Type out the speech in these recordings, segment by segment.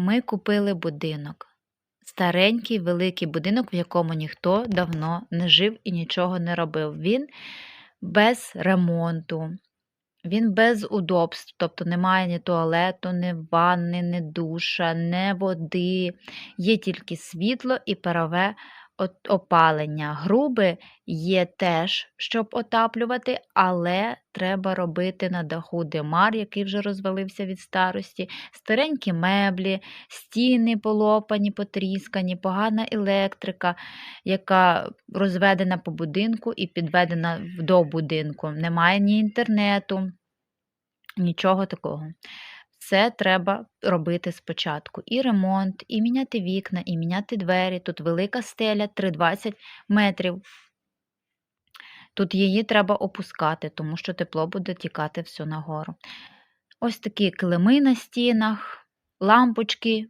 Ми купили будинок. Старенький, великий будинок, в якому ніхто давно не жив і нічого не робив. Він без ремонту, він без удобств, тобто немає ні туалету, ні ванни, ні душа, ні води. Є тільки світло і парове опалення. Груби є теж, щоб отаплювати, але треба робити на даху димар, який вже розвалився від старості, старенькі меблі, стіни полопані, потріскані, погана електрика, яка розведена по будинку і підведена до будинку. Немає ні інтернету, нічого такого. Все треба робити спочатку. І ремонт, і міняти вікна, і міняти двері. Тут велика стеля 3,20 метрів. Тут її треба опускати, тому що тепло буде тікати все нагору. Ось такі килими на стінах, лампочки,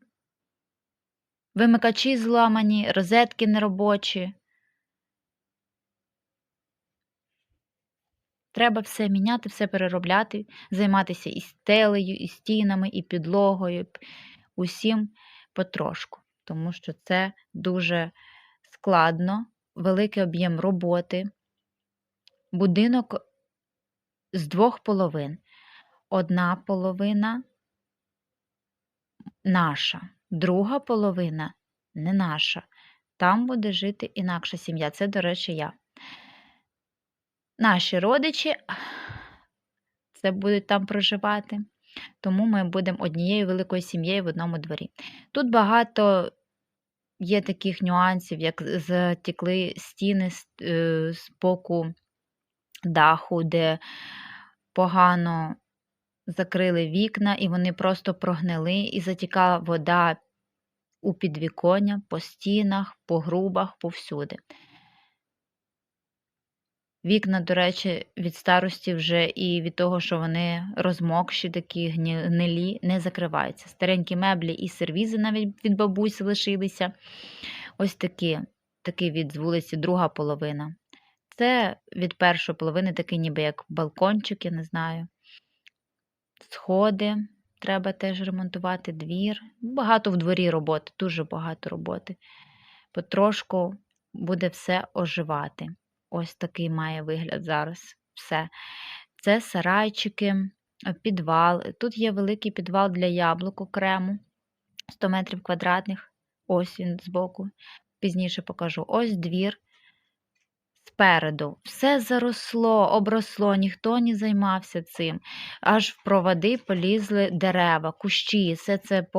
вимикачі зламані, розетки неробочі. Треба все міняти, все переробляти, займатися і стелею, і стінами, і підлогою, усім потрошку, тому що це дуже складно, великий об'єм роботи. Будинок з двох половин. Одна половина наша, друга половина не наша. Там буде жити інакша сім'я. Це, до речі, я. Наші родичі це будуть там проживати, тому ми будемо однією великою сім'єю в одному дворі. Тут багато є таких нюансів, як затікли стіни е, з боку даху, де погано закрили вікна, і вони просто прогнили, і затікала вода у підвіконня, по стінах, по грубах, повсюди. Вікна, до речі, від старості вже і від того, що вони розмокші, такі гнилі, не закриваються. Старенькі меблі і сервізи навіть від бабусь лишилися. Ось такі, такий від вулиці, друга половина. Це від першої половини такий ніби як балкончик, я не знаю. Сходи треба теж ремонтувати, двір. Багато в дворі роботи, дуже багато роботи. Потрошку буде все оживати. Ось такий має вигляд зараз все. Це сарайчики, е, підвал. Тут є великий підвал для яблук окремо, 100 метрів квадратних. Ось він збоку. Пізніше покажу. Ось двір. Спереду все заросло, обросло, ніхто не займався цим. Аж в проводи полізли дерева, кущі, все це по